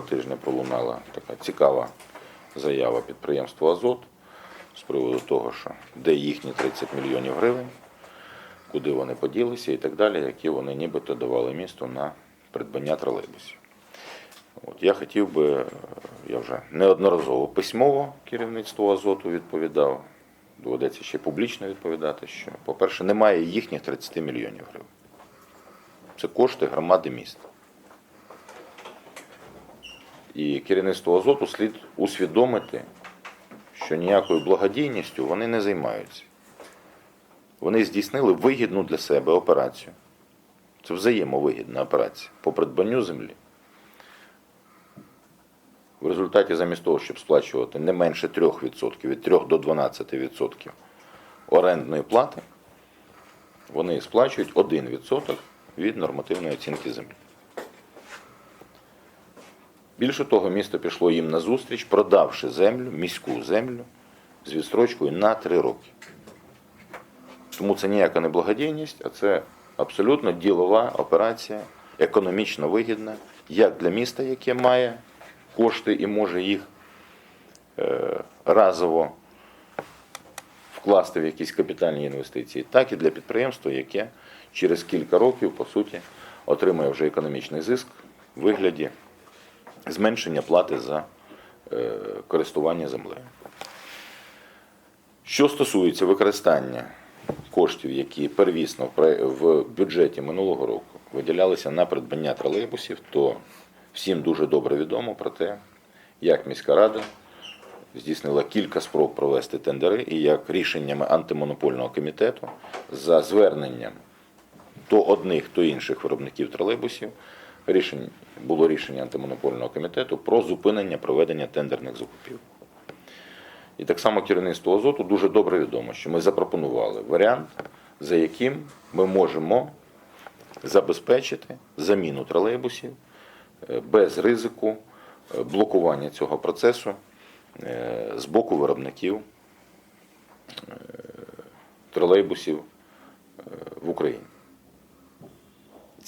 минулого тижня пролунала така цікава заява підприємства Азот з приводу того, що де їхні 30 мільйонів гривень, куди вони поділися і так далі, які вони нібито давали місту на придбання тролейбусів. От я хотів би, я вже неодноразово письмово керівництву Азоту відповідав, доведеться ще публічно відповідати, що, по-перше, немає їхніх 30 мільйонів гривень. Це кошти громади міста. І керівництво Азоту слід усвідомити, що ніякою благодійністю вони не займаються. Вони здійснили вигідну для себе операцію. Це взаємовигідна операція по придбанню землі. В результаті, замість того, щоб сплачувати не менше 3%, від 3 до 12% орендної плати, вони сплачують 1% від нормативної оцінки землі. Більше того, місто пішло їм на зустріч, продавши землю, міську землю з відстрочкою на 3 роки. Тому це ніяка не благодійність, а це абсолютно ділова операція, економічно вигідна, як для міста, яке має кошти і може їх е, разово вкласти в якісь капітальні інвестиції, так і для підприємства, яке через кілька років, по суті, отримає вже економічний зиск в вигляді зменшення плати за е, користування землею. Що стосується використання коштів, які первісно в бюджеті минулого року виділялися на придбання тролейбусів, то всім дуже добре відомо про те, як міська рада здійснила кілька спроб провести тендери і як рішеннями антимонопольного комітету за зверненням то одних, то інших виробників тролейбусів рішень, було рішення антимонопольного комітету про зупинення проведення тендерних закупів. І так само керівництво Азоту дуже добре відомо, що ми запропонували варіант, за яким ми можемо забезпечити заміну тролейбусів е, без ризику е, блокування цього процесу е, з боку виробників тролейбусів в Україні.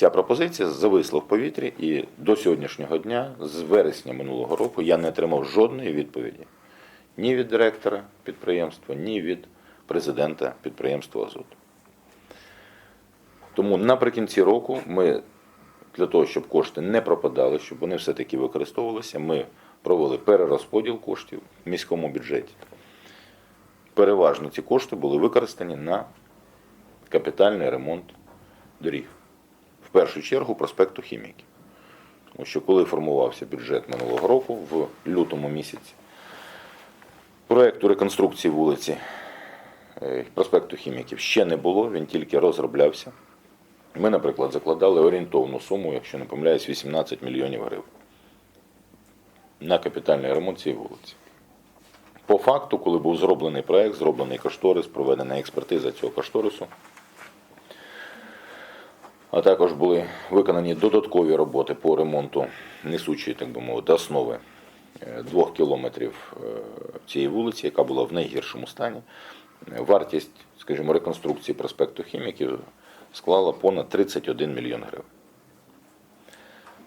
Ця пропозиція зависла в повітрі, і до сьогоднішнього дня, з вересня минулого року, я не отримав жодної відповіді ні від директора підприємства, ні від президента підприємства Азот. Тому наприкінці року ми для того, щоб кошти не пропадали, щоб вони все-таки використовувалися, ми провели перерозподіл коштів в міському бюджеті. Переважно ці кошти були використані на капітальний ремонт доріг. Першу чергу проспекту Хіміки. Тому що коли формувався бюджет минулого року, в лютому місяці, проєкту реконструкції вулиці е, проспекту Хіміків ще не було, він тільки розроблявся. Ми, наприклад, закладали орієнтовну суму, якщо не помиляюсь, 18 мільйонів гривень на капітальний ремонт цієї вулиці. По факту, коли був зроблений проект, зроблений кошторис, проведена експертиза цього кошторису, а також були виконані додаткові роботи по ремонту несучої, так би мовити, основи е, двох кілометрів е, цієї вулиці, яка була в найгіршому стані. Е, Вартість, скажімо, реконструкції проспекту Хіміків склала понад 31 мільйон гривень.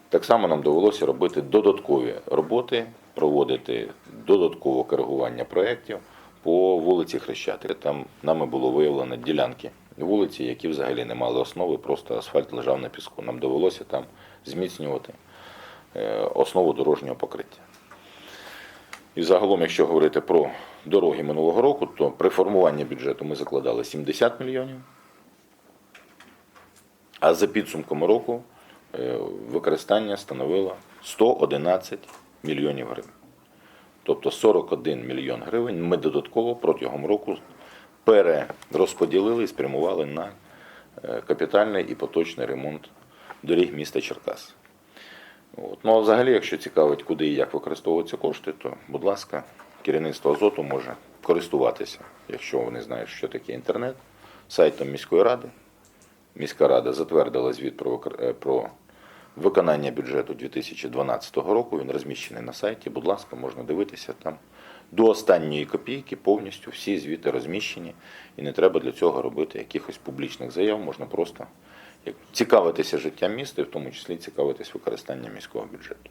Так само нам довелося робити додаткові роботи, проводити додаткове коригування проєктів по вулиці Хрещатик. Там нами було виявлено ділянки вулиці, які взагалі не мали основи, просто асфальт лежав на піску. Нам довелося там зміцнювати е, основу дорожнього покриття. І загалом, якщо говорити про дороги минулого року, то при формуванні бюджету ми закладали 70 мільйонів. А за підсумком року е, використання становило 111 мільйонів гривень. Тобто 41 мільйон гривень ми додатково протягом року перерозподілили і спрямували на е, капітальний і поточний ремонт доріг міста Черкас. От. Ну а взагалі, якщо цікавить, куди і як використовуються кошти, то, будь ласка, керівництво Азоту може користуватися, якщо вони знають, що таке інтернет, сайтом міської ради. Міська рада затвердила звіт про, е, про виконання бюджету 2012 року. Він розміщений на сайті. Будь ласка, можна дивитися там. До останньої копійки повністю всі звіти розміщені, і не треба для цього робити якихось публічних заяв. Можна просто цікавитися життям міста, і в тому числі цікавитись використанням міського бюджету.